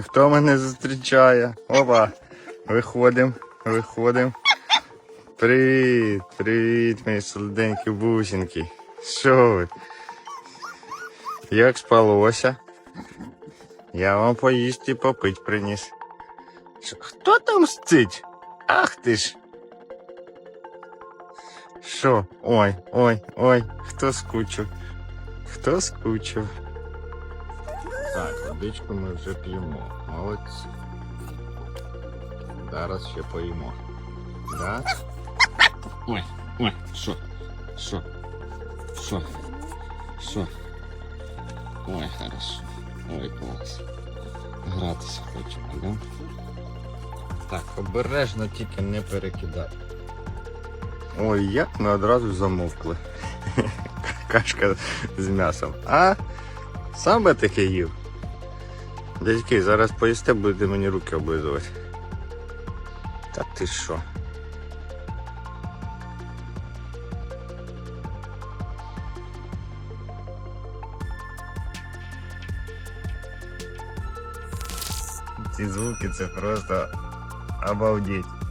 Хто мене зустрічає? Опа. Виходимо, виходимо. Привіт, привіт, мої солоденькі бусинки. Що ви? Як спалося? Я вам поїсти і попить приніс. Хто там стить? Ах ти ж. Що? Ой, ой, ой, хто скучив? Хто скучив? Так, водичку ми вже п'ємо. Молодці. Зараз ще поїмо. Да? Ой, ой, що? Що? Що? Що? Ой, хорошо. Ой, клас. Гратися хочемо, да? Так, обережно тільки не перекидай. Ой, як ми одразу замовкли. Кашка з м'ясом. А? Сам би таке їв. Дядьки, зараз поїсте, будете мені руки облизувати. Та ти що? Ці звуки це просто обалдеть.